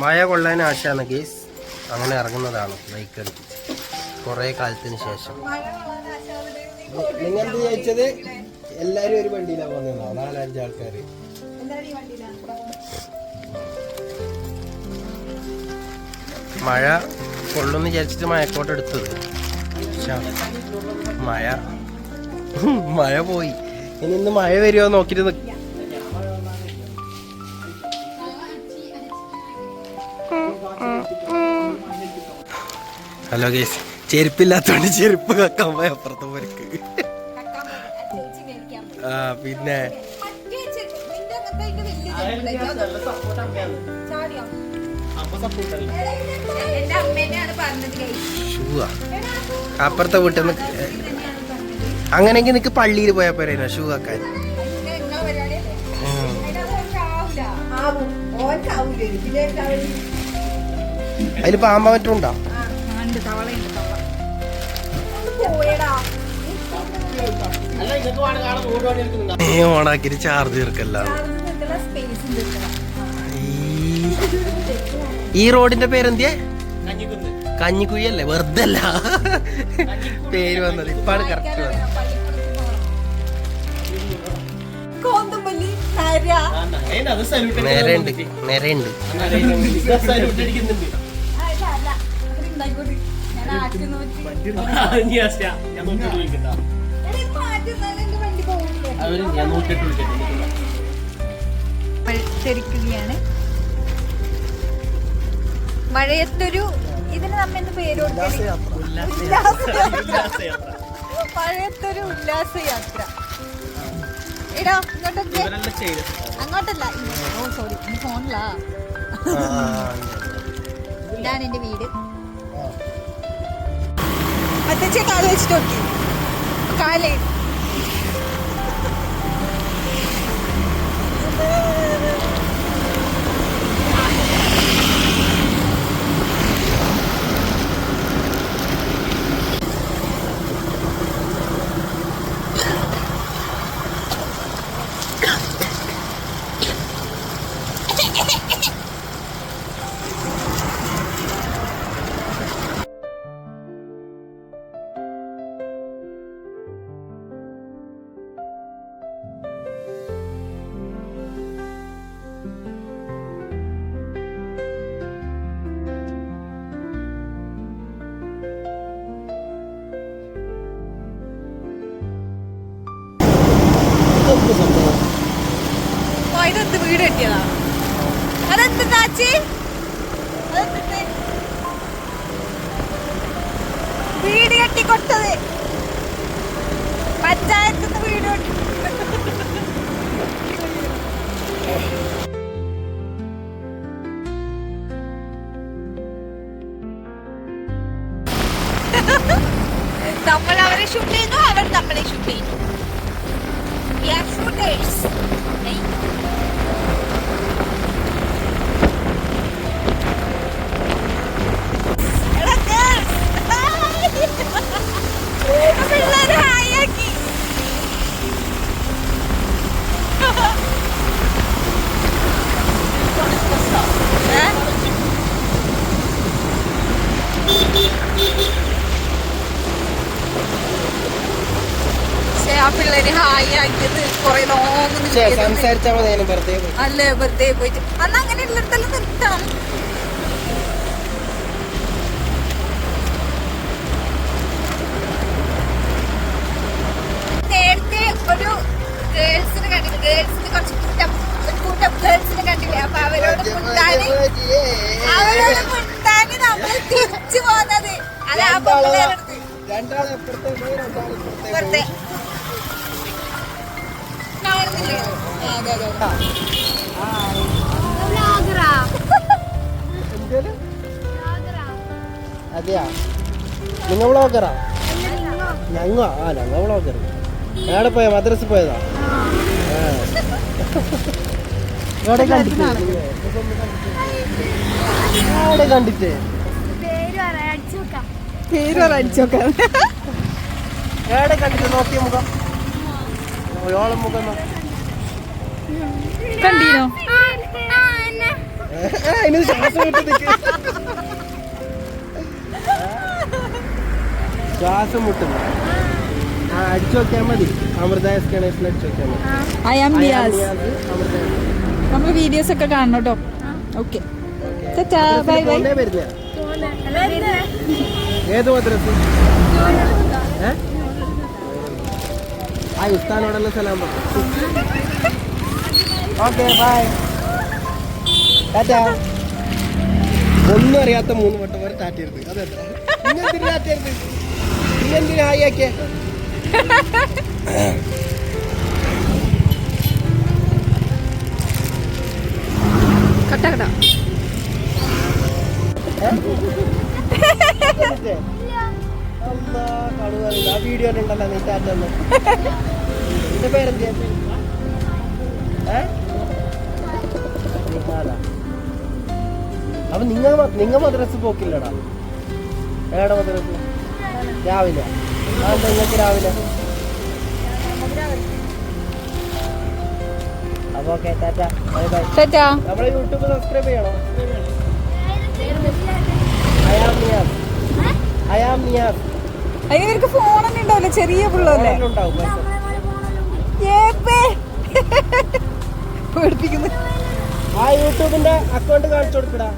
മഴ കൊള്ളാൻ ആശയാണ് ഗേസ് അങ്ങനെ ഇറങ്ങുന്നതാണ് ബൈക്ക് എടുത്ത് കുറേ കാലത്തിന് ശേഷം. നിങ്ങൾ ചോദിച്ചത്? എല്ലാരും ഒരു വണ്ടിയിലാണ് പോകുന്നതാണ് നാലഞ്ച് ആൾക്കാര്. മഴ കൊള്ളുന്ന് വിചാരിച്ചിട്ട് മഴക്കോട്ട് എടുത്തത്. മഴ. മഴ പോയി. ഇനി ഇന്ന് മഴ വരുമോ നോക്കിട്ട് ഹലോ ഗേസ് ചെരുപ്പില്ലാത്തോണ്ട് ചെരുപ്പ് കക്കാൻ പോയ അപ്പുറത്തെ പോർക്ക് ആ പിന്നെ. അപ്പുറത്തെ വീട്ടിൽ നിന്ന് അങ്ങനെങ്കിൽ നിനക്ക് പള്ളിയിൽ പോയാൽ പോരാ ഷൂ ആക്കാൻ. അതിൽ പാമ്പ മറ്റുണ്ടോ ഉണ്ട്, തവളയുണ്ട്, തവള. പോയെടാ. നീ ഓണാക്കിട്ട് ചാർജ് തീർക്കല്ല. ഈ റോഡിന്റെ പേരെന്തിയെ? കഞ്ഞിക്കുയ്യല്ലേ വെറുതെ അല്ല പേര് വന്നത് ഇപ്പാണ് കറക്റ്റ് വന്നത് പള്ളിക്കൂടത്തിൽ പോണം. മത്സരിക്കുകയാണ് മഴയത്തൊരു ഇതിന് നമ്മ എന്ത് പേര് മഴയത്തൊരു ഉല്ലാസയാത്ര. മഴയത്തൊരു ഉല്ലാസയാത്ര. എടാ ഇങ്ങോട്ടൊക്കെ. അങ്ങോട്ടല്ല. ഓ സോറി ഫോണിലാ ഇതാണ് എന്റെ വീട്. അത്തച്ഛൻ കാൽ വെച്ചിട്ട് നോക്കി വീട് കെട്ടിയതാ? അതെന്ത് താച്ചി വീട് കെട്ടി നമ്മൾ അവരെ ഷൂട്ട് ചെയ്യുന്നു അവർ നമ്മളെ ഷൂട്ട് ചെയ്യുന്നു. അല്ലേ? വെറുതെ പോയിട്ട്. അന്ന് അങ്ങനെ ഉള്ളിടത്തെല്ലാം നിർത്തണം. നേരത്തെ ഒരു ഗേൾസിന് കണ്ടില്ല ഗേൾസിന് കുറച്ച് കൂട്ടം കൂട്ടം ഗേൾസിന് കണ്ടില്ലേ? അപ്പൊ അവരോട് മുണ്ടാന് അവരോട് മുണ്ടാന് നമ്മൾ തിരിച്ചു പോകുന്നത് അത് രണ്ടാളെ അപ്പുറത്തെ അതെ? അതെയാ? നിങ്ങ വ്ളോഗറാ? ഞങ്ങ? ആ ഞങ്ങ വ്ളോഗർ എവിടെ പോയ? മദ്രസ പോയതാ? ആ. എവിടെ കണ്ടിട്ട്? എവിടെ കണ്ടിട്ട്? പേര് അടിച്ചോക്കാം എവിടെ കണ്ടിട്ട്? നോക്കിയ മുഖം. ഓളം മുഖം നോക്കി. കണ്ടീനോ? അതിന് ശ്വാസം വിട്ട്. ശ്വാസം മുട്ടുന്നു. ആ അടിച്ചു നോക്കിയാൽ മതി. അമൃത എസ് ഗണേശൻ അടിച്ചു നോക്കിയാൽ മതി. I am S. നമ്മൾ വീഡിയോസ് ഒക്കെ കാണണം കേട്ടോ. ഓക്കെ ബൈ ബൈ വരുന്നയാ? ഏത് മദ്രസ്? ആ ഉസ്താനോടുള്ള സലാം ഓക്കെ ബൈ ടാറ്റാ ഒന്നും അറിയാത്ത മൂന്ന് വട്ടം വരെ ടാറ്റരുത് അതെന്താ ഇന്നെന്തിനു ടാറ്റരുത് ഇന്നെന്തിനു ഹായ് ആക്കിയേ. ആ വീഡിയോ ഉണ്ടല്ലോ നീ ടാറ്റ. നിന്റെ പേരെന്തിയാ? ഏ? നിഹാല. അപ്പൊ നിങ്ങൾ നിങ്ങ മദ്രസ് പോക്കില്ലടാ. ഏടെ മദ്രസ്? രാവിലെ. അതെന്താ നിങ്ങൾക്ക് രാവിലെ? അപ്പൊ okay Tata. Bye bye. Tata. നമ്മളെ യൂട്യൂബ് സബ്സ്ക്രൈബ് ചെയ്യണോ? അയാം നിയാസ് അയാം നിയാസ് അതിന് ഇവർക്ക് ഫോണൊന്നും ഉണ്ടാവില്ല ചെറിയ ഉണ്ടാവും പേടിപ്പിക്കുന്നു. ആ യൂട്യൂബിന്റെ അക്കൗണ്ട് കാണിച്ചു കൊടുക്കടാ.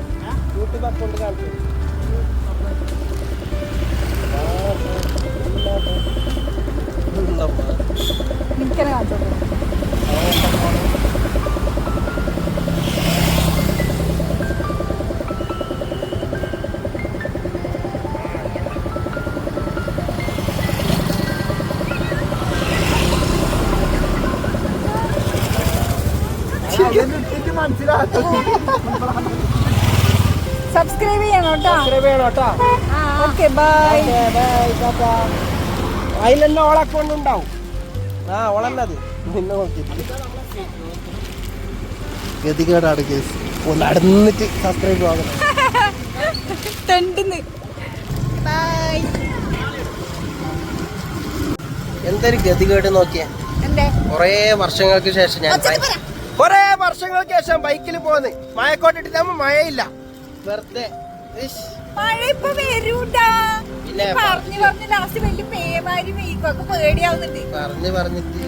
യൂട്യൂബ് അക്കൗണ്ട് കാണിച്ചു കൊടുക്ക്. സബ്സ്ക്രൈബ് ചെയ്യണം കേട്ടോ. സബ്സ്ക്രൈബ് ചെയ്യണം കേട്ടോ. ഓക്കെ ബൈ ബൈ അതിലെന്നെ ഓളെ അക്കൗണ്ട് ഉണ്ടാവും ആ ഓളല്ലത് നിന്നെ നോക്കിയിട്ട്. ഗതികേടാണ് കേസ്. ഒന്ന് നടന്നിട്ട് സബ്സ്ക്രൈബ് ആകണം എന്തൊരു ഗതികേട് നോക്കിയേ? എന്തേ? കൊറേ വർഷങ്ങൾക്ക് ശേഷം ഞാൻ. കൊറേ വർഷങ്ങൾക്ക് ശേഷം ബൈക്കിൽ പോന്ന് മഴക്കോട്ടിട്ട് മഴയില്ല. വെറുതെ. മഴ ഇപ്പൊ വരൂട്ടാ. പറഞ്ഞു പറഞ്ഞു ലാസ്റ്റ് വലിയ പേമാരി വെയ്ക്കൊക്കെ പേടിയാവുന്നുണ്ട്. പറഞ്ഞു പറഞ്ഞിട്ട്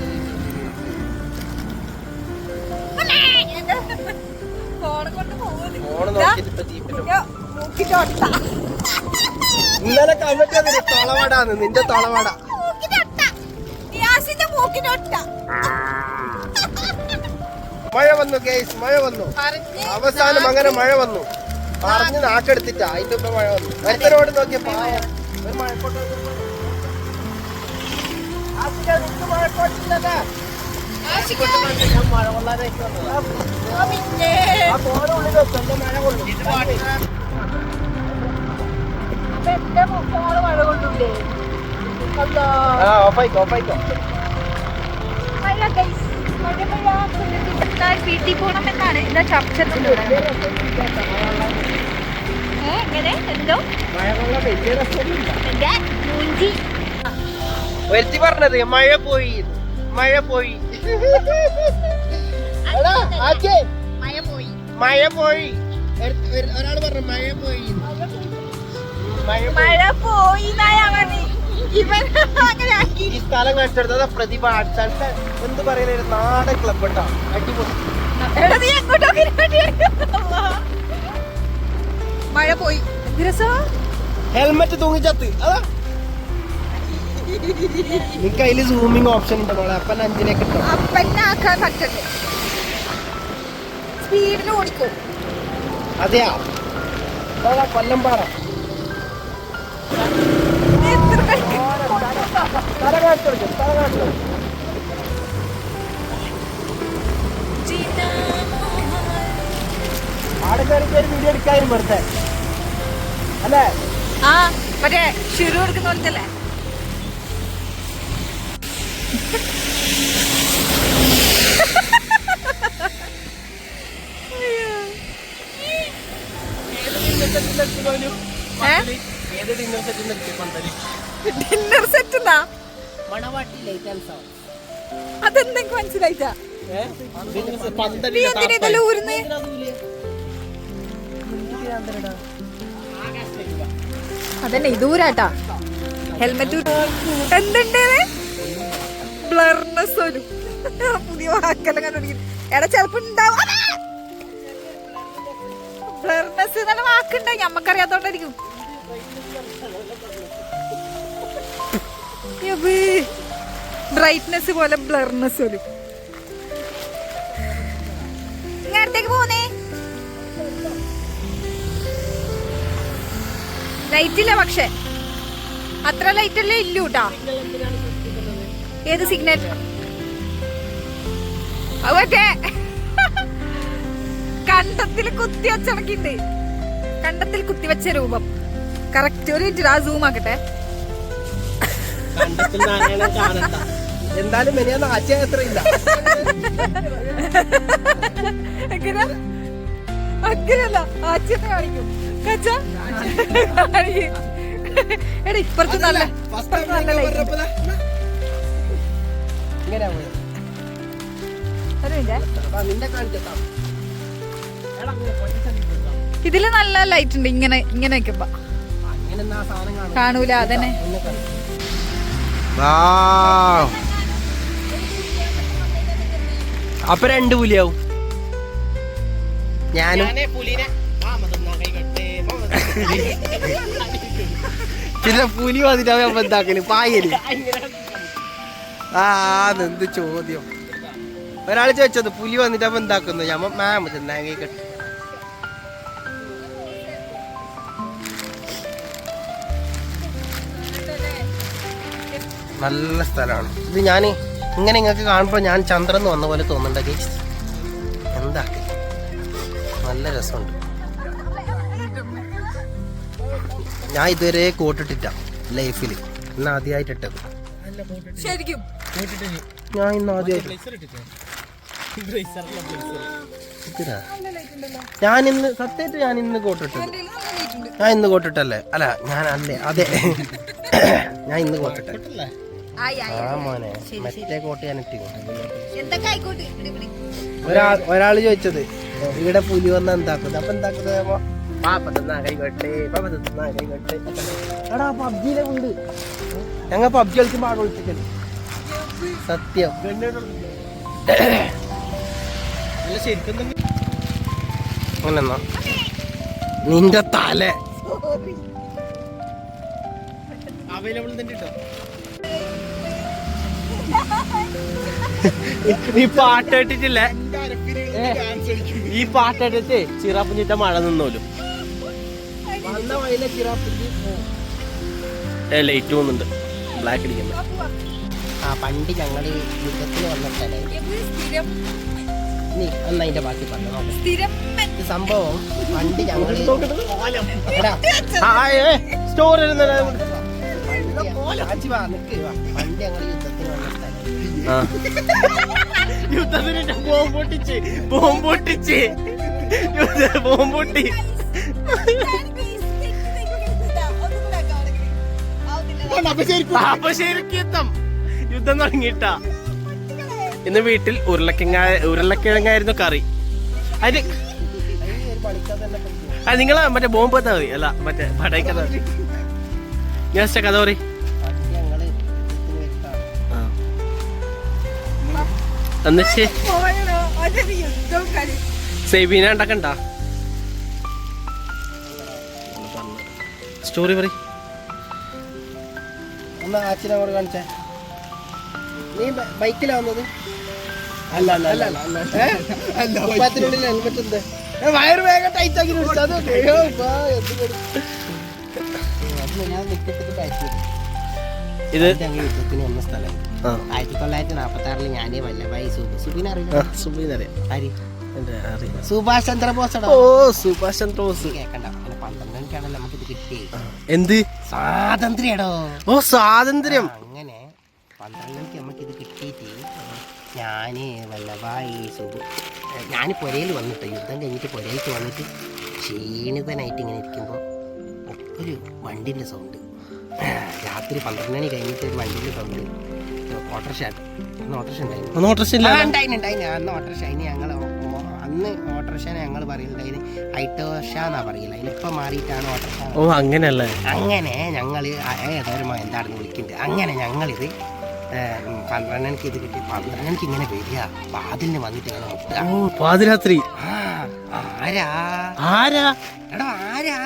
ഫോണ് കൊണ്ട് ഇന്നലെ കമന്റ് തളവാടാന്ന് നിന്റെ തളവാടാ. മൂക്കിനൊട്ട മഴ വന്നു കേസ് മഴ വന്നു. അവസാനം അങ്ങനെ മഴ വന്നു. പറഞ്ഞ് നാക്കെടുത്തിട്ടാ അതിന്റെ ഇപ്പൊ മഴ വന്നു. ഒരുത്തരോട് നോക്കിയ പാവം ഒരു മഴക്കോട്ട് ഞാൻ മഴ കൊള്ളാനായിട്ട് വന്നതാ. കൊള്ളും. എന്റെ ഫോണ് ഓഫായിക്കോ, ഓഫായിക്കോ. വീട്ടിൽ പോകണമെന്നാണ് ഇതാ ചർച്ചത്തിലുള്ളത് എങ്ങനെ? എന്തോ? മൂഞ്ചി. ഒരുത്തി പറഞ്ഞത് മഴ പോയി. മഴ പോയി. മഴ പോയി. മഴ പോയി. ഒരു- ഒരു- ഒരാൾ പറഞ്ഞു മഴ പോയി. മഴ പോയി. ഇവൻ അങ്ങനെ ആക്കി ഈ സ്ഥലം കണ്ടെടുത്തത് പ്രതിഭ ആർട്സ് ആൻഡ് എന്ത് പറയുന്ന ഒരു നാടൻ ക്ലബ് കേട്ടോ. അടിപൊളി. എടാ നീ മഴ പോയി. എന്ത് രസാ? ഹെൽമെറ്റ് തൂങ്ങിച്ചത്ത്. അതാ. നിനക്ക് അതിൽ സൂമിങ് ഓപ്ഷൻ ഉണ്ട് മോളെ? അപ്പൻ അഞ്ചിലേക്ക് ഇട്ടോ അപ്പന്നാക്കാൻ പറ്റണ്ടേ സ്പീഡിൽ ഓടിക്കും. അതെയാ. അതാ കൊല്ലംപാറ എത്ര കളിക്കും തല കാണിച്ചു കൊടുക്കും തല കാണിച്ചു കൊടുക്കും ആടെ കയറി ഒരു വീഡിയോ എടുക്കാനും വെറുതെ അല്ലേ? ആ മറ്റേ ഷിരു എടുക്കുന്ന പോലത്തല്ലേ ഡിന്നർ സെറ്റ് എന്നാ മണവാട്ടി ലൈറ്റ് ആൻഡ് സൗണ്ട് അതെന്തെങ്കിലും മനസ്സിലായിട്ടാ ഏഹ് നീ എന്തിനാ ഇതെല്ലാം ഊരുന്നേ? അതന്നെ ദൂരാട്ടാ ഹെൽമെറ്റ് എന്തുണ്ട്? ബ്ലർനെസ് ഒരു. പുതിയ വാക്കെല്ലാം എടാ ചെലപ്പോ ഉണ്ടാവും ബ്ലർനെസ് എന്നുള്ള വാക്കുണ്ട്. ഞമ്മക്കറിയാത്തോണ്ടായിരിക്കും. ബ്രൈറ്റ്നെസ് പോലെ ബ്ലർനെസ് ഒരു പോന്നേ. ലൈറ്റ് ഇല്ല പക്ഷെ. അത്ര ലൈറ്റ് അല്ലേ ഇല്ലൂട്ടാ ഏത് സിഗ്നൽ? കണ്ടത്തിൽ കുത്തി വെച്ചണക്കിണ്ട്. കണ്ടത്തിൽ കുത്തിവെച്ച രൂപം. കറക്റ്റ് ഒരു മിനിറ്റ് ആ സൂം ആക്കട്ടെ. കണ്ടത്തിൽ നാരായണൻ കാണണ്ട. എന്തായാലും മെനിയാന്ന് ആച്ച എത്ര ഇല്ല എങ്ങനെ അങ്ങനല്ല കാണിക്കും? കച്ച? കാണിക്കും. എടാ ഇപ്പുറത്ത് നല്ല ഇതിൽ നല്ല ലൈറ്റ് ഉണ്ട് ഇങ്ങനെ ഇങ്ങനെ വെക്കുമ്പോ. കാണൂല അതന്നെ. അപ്പൊ രണ്ട് പുലിയാവും. ഞാനും. പിന്നെ പുലി വന്നിട്ടാവും എന്താക്കൽ? പായൽ. ആ അതെന്ത് ചോദ്യം. ഒരാൾ ചോദിച്ചത് പുലി വന്നിട്ട് എന്താക്കുന്നു? ഞമ്മ മാമ തിന്നാങ്ങി കെട്ടി നല്ല സ്ഥലമാണ്. ഇത് ഞാൻ ഇങ്ങനെ നിങ്ങൾക്ക് കാണുമ്പോൾ ഞാൻ ചന്ദ്രൻ വന്ന പോലെ തോന്നുന്നുണ്ട് ഗൈസ് എന്താ നല്ല രസമുണ്ട്. ഞാൻ ഇതുവരെ കൂട്ടിട്ടില്ല ലൈഫിൽ ഇന്ന് ആദ്യമായിട്ട് ഇട്ടത്. ശരിക്കും. ഞാൻ ഇന്ന് ആദ്യമായിട്ട്. ഞാൻ ഇന്ന് സത്യമായിട്ട് ഞാൻ ഇന്ന് കൂട്ടിട്ടു ഞാൻ ഇന്ന് കോട്ടിട്ടല്ലേ? അല്ല ഞാൻ അല്ലേ? അതെ. ഞാൻ ഇന്ന് കോട്ടിട്ടെ ഒരാൾ ചോദിച്ചത് ഇവിടെ പുലി വന്ന എന്താക്കുന്നത്? അപ്പൊ എന്താക്കുന്നത്? എടാ പബ്ജിയിലെ ഉണ്ട് ഞങ്ങൾ പബ്ജി കളിക്കുമ്പോ ആടെ വിളിച്ചിട്ടുണ്ട് സത്യം. അങ്ങനെന്നാ? നിന്റെ തല. അവൈലബിൾ തന്നെ കേട്ടോ നീ പാട്ടിട്ടില്ലേ ഈ പാട്ടിട്ട് ചിറാപ്പുഞ്ഞിട്ട മഴ നിന്നോലും. ലൈറ്റ് പോകുന്നുണ്ട് ബ്ലാക്ക് അടിക്കുന്നു ആ പണ്ട് ഞങ്ങൾ യുദ്ധത്തിന് വന്നിട്ടല്ലേ? നീ അന്ന് അതിന്റെ ബാക്കി പറഞ്ഞു സംഭവം പണ്ട് ഞങ്ങൾ പണ്ട് ഞങ്ങൾ യുദ്ധത്തിൽ ഏ, യുദ്ധത്തിന് അപ്പൊ ശരിക്കും. യുദ്ധം. യുദ്ധം തുടങ്ങിയിട്ടാ. ഇന്ന് വീട്ടിൽ ഉരുളക്കിഴങ്ങ ഉരുളക്കിഴങ്ങായിരുന്നു കറി. അതിന് അത് നിങ്ങൾ മറ്റേ ബോംബ് എത്താ മതി അല്ല മറ്റേ പടയ കഥ ഞാൻ കഥ പറ എന്നിട്ട് സേബീന ഉണ്ടാക്കണ്ട സ്റ്റോറി പറ കാണിച്ചേ. നീ ബൈക്കിലാ വന്നത്? അല്ല അല്ല അല്ല അല്ല. കുപ്പായത്തിനുള്ളിൽ ഹെൽമെറ്റ് ഉണ്ട്. വയറ് വേഗം ടൈറ്റ് ആക്കി. അത് ഇപ്പാ, എന്ത് കടി. ഇത് യുദ്ധത്തിന് വന്ന സ്ഥലം. ആയിരത്തി തൊള്ളായിരത്തി നാൽപ്പത്തി ആറിൽ ഞാനേ വല്ലഭായി സുബു. സുബിനെ അറിയാം. സുഭാഷ് ചന്ദ്രബോസ് ഓ സുഭാഷ് ചന്ദ്രബോസ്. കേക്കണ്ട. പിന്നെ പന്ത്രണ്ട് മണിക്കാണല്ലോ നമുക്ക് ഇത് കിട്ടിയേ എന്ത്? സ്വാതന്ത്ര്യടോ? ഓ സ്വാതന്ത്ര്യം. അങ്ങനെ. പന്ത്രണ്ട് മണിക്ക് നമുക്ക് ഇത് കിട്ടിയിട്ട് ഞാൻ വല്ലഭായി സുബു. ഞാൻ പുരയിൽ വന്നിട്ട് യുദ്ധം കഴിഞ്ഞിട്ട് പുരയിലേക്ക് വന്നിട്ട് ക്ഷീണിതനായിട്ട് ഇങ്ങനെ ഇരിക്കുമ്പോൾ ഒരു വണ്ടിന്റെ സൗണ്ട്. രാത്രി പന്ത്രണ്ട് മണി കഴിഞ്ഞിട്ട് ഒരു വണ്ടിയിൽ സൗണ്ട് ഓട്ടോറിക്ഷ അന്ന് ഓട്ടോറിക്ഷ ഉണ്ടായിരുന്നു. ഉണ്ടായിരുന്നു ഉണ്ടായിരുന്നു. അന്ന് ഓട്ടോറിക്ഷ. അതിന് ഞങ്ങൾ അന്ന് ഓട്ടർഷനെ ഞങ്ങൾ പറയില്ല അതിന് ഐട്ടോഷ എന്നാ പറയില്ല അതിനിപ്പോ മാറിയിട്ടാണ് ഓട്ടോറിക്ഷ ഓ അങ്ങനെയല്ലേ? അങ്ങനെ ഞങ്ങൾ ഏതൊരു എന്താണെന്ന് വിളിക്കുന്നുണ്ട് അങ്ങനെ ഞങ്ങളിത് പന്ത്രണ്ടനക്ക് ഇത് കിട്ടി. പന്ത്രണ്ടനക്ക് ഇങ്ങനെ വരിക. വാതിലിന് വന്നിട്ട് ഇങ്ങനെ മുട്ടുക. ഓ പാതിരാത്രി. ആരാ? ആരാ? എടോ ആരാ?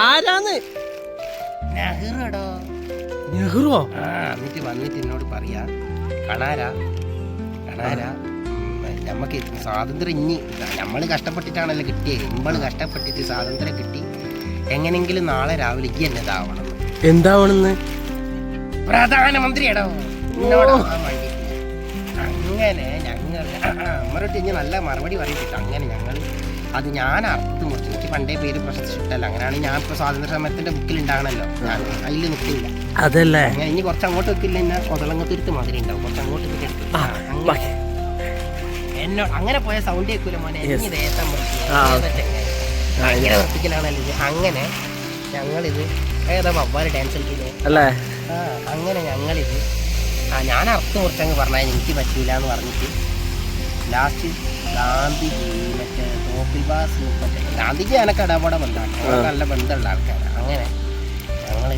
ആരാന്ന്? നെഹ്റുടോ? നെഹ്റുവോ? എന്നിട്ട് വന്നിട്ട് എന്നോട് പറയാ കണാരാ കണാരാ നമുക്ക് സ്വാതന്ത്ര്യം ഇനി നമ്മൾ കഷ്ടപ്പെട്ടിട്ടാണല്ലോ കിട്ടിയത് നമ്മൾ കഷ്ടപ്പെട്ടിട്ട് സ്വാതന്ത്ര്യം കിട്ടി. എങ്ങനെങ്കിലും നാളെ രാവിലെ ഇനി എന്നെ ഇതാവണം എന്താവണെന്ന്? പ്രധാനമന്ത്രിയടോ അങ്ങനെ ഞങ്ങൾ അമ്മരോട്ട് ഇനി നല്ല മറുപടി പറയിപ്പിച്ചു. അങ്ങനെ ഞങ്ങൾ അത് ഞാൻ അർത്ഥം പണ്ടേ പേര് പ്രശസ്തി ഇഷ്ടല്ല അങ്ങനെയാണ് ഞാൻ ഇപ്പോൾ സ്വാതന്ത്ര്യ സമരത്തിന്റെ ബുക്കിൽ ഉണ്ടാകണല്ലോ ഞാൻ അതിൽ നിൽക്കില്ല. അതല്ലേ? അങ്ങനെ ഇനി കുറച്ച് അങ്ങോട്ട് വെക്കില്ല എന്നെ കൊതളങ്ങത്തുരുത്ത് മാതിരി ഉണ്ടാവും. കുറച്ച് അങ്ങോട്ട് വെക്കില്ല. എന്നോട് അങ്ങനെ. പോയ സൗണ്ട് കേൾക്കൂല മോനെ? എനിക്ക് ദേഹത്തെ ഭയങ്കര നിർത്തിക്കലാണല്ലോ അങ്ങനെ ഞങ്ങളിത് ഏതാ വവ്വാൽ ഡാൻസ് കളിക്കുന്നത് അല്ലേ? അങ്ങനെ ഞങ്ങളിത് ആ ഞാൻ അർത്ഥം കുറച്ചങ്ങ് പറഞ്ഞാൽ എനിക്ക് പറ്റൂല എന്ന് പറഞ്ഞിട്ട് ലാസ്റ്റ് ഗാന്ധിജി മറ്റേ തോപ്പിൽ ബാസ് മറ്റേ ഗാന്ധിജി എനക്ക് ഇടപെട ബന്ധമാണ്. നല്ല ബന്ധമുള്ള ആൾക്കാരാണ് അങ്ങനെ ഞങ്ങൾ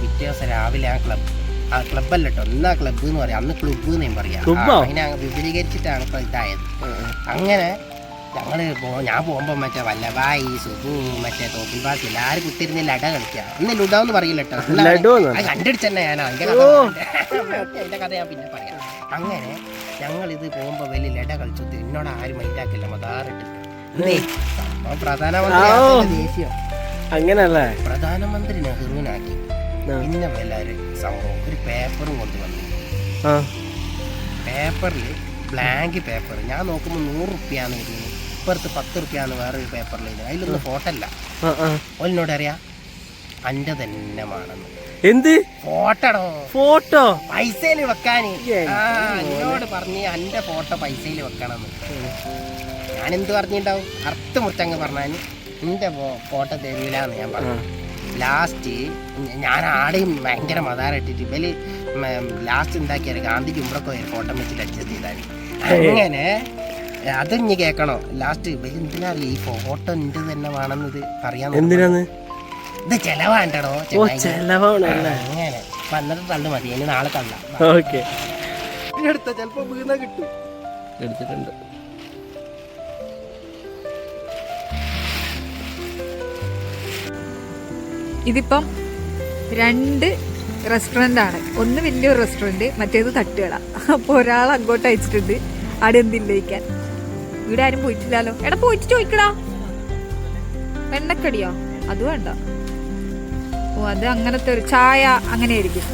പിറ്റേ ദിവസം രാവിലെ ആ ക്ലബ് ആ ക്ലബ്ബല്ല കേട്ടോ എന്നാ ക്ലബ്ബ് എന്ന് പറയാം അന്ന് ക്ലബ്ബ് എന്ന് പറയാം. അതിനെ അങ്ങ് വിപുലീകരിച്ചിട്ടാണ് ഇപ്പൊ ഇതായത്. അങ്ങനെ ഞങ്ങൾ ഞാൻ പോകുമ്പോൾ മറ്റേ വല്ലഭായി സുബു മറ്റേ തോപ്പിൽ ബാസ് എല്ലാവരും കുത്തിരുന്ന് ലഡ കളിക്കുക അന്ന് ലുഡോ എന്ന് പറയില്ല. കേട്ടോ അത് ഞാൻ അതിന്റെ കഥ ഞാൻ പിന്നെ പറയാം. അങ്ങനെ ഞങ്ങളിത് ഇത് പോകുമ്പോ വലിയ ലഡ കളിച്ചു. എന്നോട് ആരും മൈൻഡാക്കില്ല മതാറിട്ട് അങ്ങനല്ലേ? പ്രധാനമന്ത്രി നെഹ്റുവിനാക്കി. പിന്നെ വല്ലാര് സംഭവം ഒരു പേപ്പറും കൊണ്ടുവന്നു. പേപ്പറിൽ ബ്ലാങ്ക് പേപ്പർ ഞാൻ നോക്കുമ്പോൾ നൂറ് റുപ്യാന്ന് വരുന്നത് ഇപ്പുറത്ത് പത്ത് റുപ്യാന്ന് വേറൊരു പേപ്പറിൽ അതിലൊന്നും ഫോട്ടോ അല്ല. ഓലിനോട് അറിയാം? അന്റെ തന്നെ മാണെന്ന് എന്ത് ഫോട്ടോ ഫോട്ടോ പൈസയിൽ വെക്കാൻ ആ എന്നോട് പറഞ്ഞ് അന്റെ ഫോട്ടോ പൈസയിൽ വെക്കണം ഞാൻ എന്ത് പറഞ്ഞിട്ടുണ്ടാവും? അർത്ഥ മുറിച്ചങ്ങ് പറഞ്ഞാൽ എന്റെ ഫോട്ടോ തരൂലെന്ന് ഞാൻ പറഞ്ഞു. ലാസ്റ്റ് ഞാൻ ആടെയും ഭയങ്കര മതാറിട്ടിട്ട് ഇവൽ ലാസ്റ്റ് ഉണ്ടാക്കിയത് ഗാന്ധിജി ഉമ്രക്ക് ഒരു ഫോട്ടോ വെച്ചിട്ട് അഡ്ജസ്റ്റ് ചെയ്താൽ അങ്ങനെ അത് ഇനി കേൾക്കണോ ലാസ്റ്റ് ഇവർ എന്തിനാ ഈ ഫോട്ടോ എന്റെ തന്നെ വേണമെന്നത് അറിയാൻ എന്തിനാന്ന്? ഇത് ചെലവാണ്ടടോ അങ്ങനെ. വന്നിട്ട് തള്ളു മതി ഇനി നാളെ തള്ളാം. ഓക്കെ. എടുത്ത ചെലപ്പോ വീണ കിട്ടും. എടുത്തിട്ടുണ്ട്. ഇതിപ്പം രണ്ട് റെസ്റ്റോറന്റ് ആണ്. ഒന്ന് വലിയൊരു റെസ്റ്റോറന്റ് മറ്റേത് തട്ടുകട. അപ്പോൾ ഒരാൾ അങ്ങോട്ട് അയച്ചിട്ടുണ്ട്. അവിടെ എന്തില്ലയിക്കാൻ ഇവിടെ ആരും പോയിട്ടില്ലല്ലോ. എടാ പോയിട്ട് ചോദിക്കടാ. വെണ്ണക്കടിയോ? അത് വേണ്ട. ഓ അത് അങ്ങനത്തെ ഒരു ചായ അങ്ങനെ ആയിരിക്കും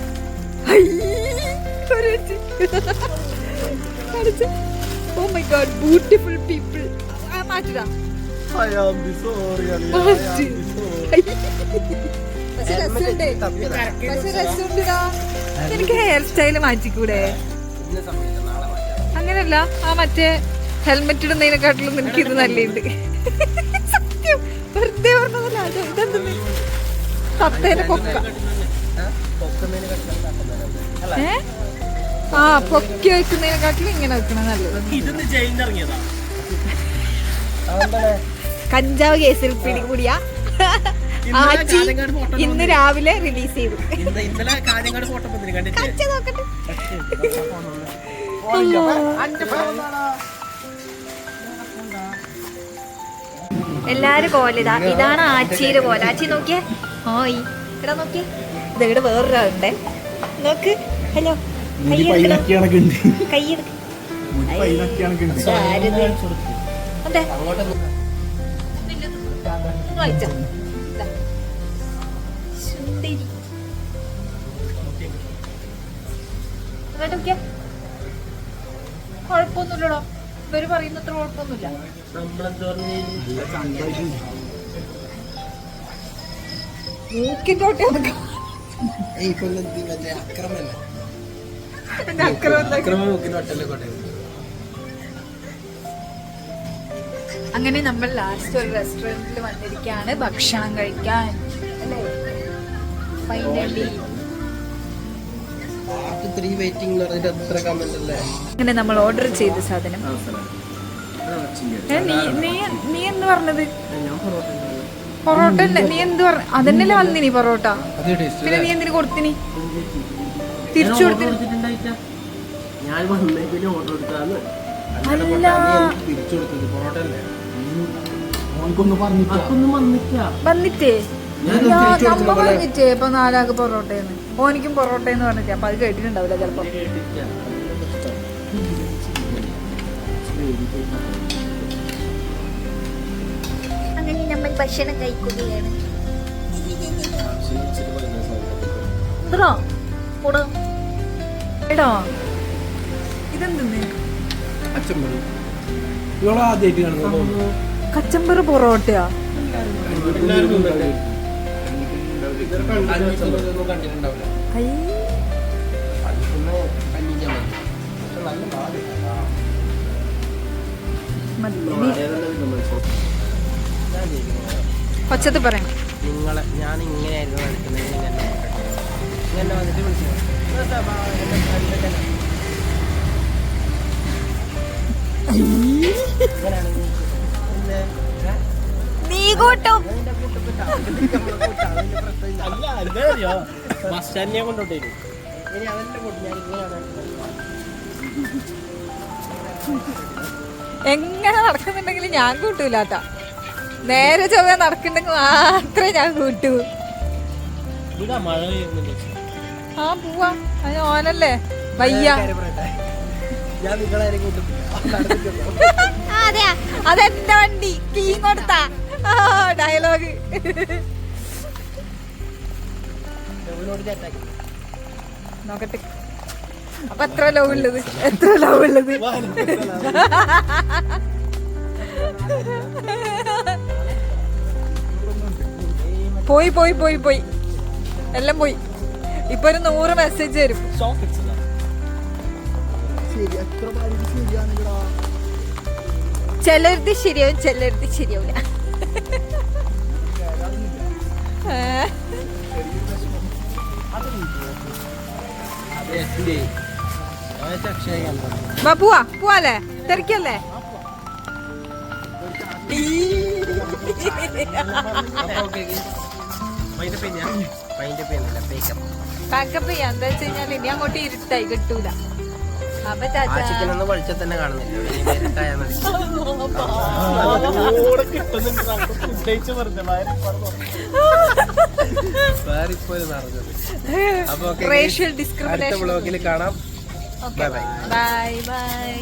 oh my God beautiful people മാറ്റിടാ. മാറ്റി. പക്ഷെ രസമുണ്ട്. പക്ഷെ രസമുണ്ടെടാ എനിക്ക് ഹെയർ സ്റ്റൈൽ മാറ്റിക്കൂടെ? അങ്ങനല്ല ആ മറ്റേ ഹെൽമെറ്റ് ഇടുന്നതിനെക്കാട്ടിലും എനിക്ക് ഇത് നല്ലുണ്ട് സത്യം. വെറുതെ പറഞ്ഞതല്ല അത് ഇതെന്തെന്ന്? തത്തേനെ പൊക്ക. ഏ? ആ പൊക്കി വെക്കുന്നതിനെക്കാട്ടിലും ഇങ്ങനെ വെക്കണത് നല്ലത്. കഞ്ചാവ് കേസിൽ പിടികൂടിയ. ആച്ചി ഇന്ന് രാവിലെ റിലീസ് ചെയ്തു. ഇന്നലെ കാഞ്ഞങ്ങാട് ഫോട്ടോ കണ്ടിട്ട് നോക്കട്ടെ. എല്ലാരും കോലിതാ. ഇതാണ് ആച്ചിയുടെ പോലെ ആച്ചി നോക്കിയേ? ഓയ് ഇടാ നോക്കിയേ. ഇത് ഇവിടെ വേറൊരാളുണ്ടേ. നോക്ക്. ഹലോ. കൈയെടുക്ക് സുന്ദരി അങ്ങോട്ട് നോക്കിയേ. കുഴപ്പമൊന്നുമില്ലടോ. ഇവർ പറയുന്നത്ര കുഴപ്പമൊന്നുമില്ല. അക്രമല്ലേ? അങ്ങനെ നമ്മൾ ലാസ്റ്റ് ഒരു റെസ്റ്റോറന്റിൽ വന്നിരിക്കാണ് ഭക്ഷണം കഴിക്കാൻ. അല്ലേ? അങ്ങനെ നമ്മൾ ഓർഡർ ചെയ്ത സാധനം. നീ എന്ത് പറഞ്ഞത്? പൊറോട്ട? നീ എന്ത് പറഞ്ഞു അതന്നെയല്ലേ വന്നിനി പൊറോട്ട. പിന്നെ നീ എന്തിനു കൊടുത്തിനി? തിരിച്ചു കൊടുത്തിനി. വന്നിട്ടേ? ഞാൻ നമ്മ പറഞ്ഞിട്ടേ ഇപ്പൊ നാലാക്ക് പൊറോട്ടയെന്ന് ഓനിക്കും പൊറോട്ടയെന്ന് പറഞ്ഞിട്ടേ അപ്പൊ അത് കേട്ടിട്ടുണ്ടാവില്ല ചിലപ്പോ. അങ്ങനെ നമ്മൾ ഭക്ഷണം കഴിക്കുകയാണ്. കൂടെ. എടോ. ഇതെന്തെന്ന്? തോന്നുന്നു കച്ചമ്പറ് പൊറോട്ടയാ? കണ്ടിട്ടുണ്ടാവില്ല ഒച്ചത്ത് പറയണം നിങ്ങളെ ഞാൻ ഇങ്ങനെയായിരുന്നു നടക്കുന്നത് ഇങ്ങനെ വന്നിട്ട് വിളിച്ചു. ഇങ്ങനെയാണ് നീ. കൂട്ടും. എങ്ങനെ നടക്കുന്നുണ്ടെങ്കിൽ ഞാൻ കൂട്ടൂലാത്ത നേരെ ചൊവ്വ നടക്കുന്നുണ്ടെങ്കിൽ മാത്രമേ ഞാൻ കൂട്ടൂ. ആ പോവാ. അതിന് ഓനല്ലേ? വയ്യ. അതെയാ. അതെന്റെ വണ്ടി. കീ കൊടുത്താ. ഡയലോഗ് നോക്കട്ടെ. അപ്പൊ എത്ര ലവ് ഉള്ളത്? എത്ര ലവ് ഉള്ളത്? പോയി പോയി പോയി പോയി. എല്ലാം പോയി. ഇപ്പൊ ഒരു നൂറ് മെസ്സേജ് വരും. ചിലരുത് ശരിയാവും ചിലരുത് ശരിയാവില്ല. പോവാ പോവാല്ലേ? തിരക്കല്ലേ പേക്കപ്പ് ചെയ്യാം. എന്താ വെച്ച് കഴിഞ്ഞാൽ ഇനി അങ്ങോട്ട് ഇരുട്ടായി കിട്ടൂല. അപ്പൊ ആ ചാച്ചാ ചിക്കൻ ഒന്നും വെളിച്ചം തന്നെ കാണുന്നില്ല. റേഷ്യൽ ഡിസ്ക്രിമിനേഷൻ ബ്ലോഗിൽ കാണാം. Bye bye bye bye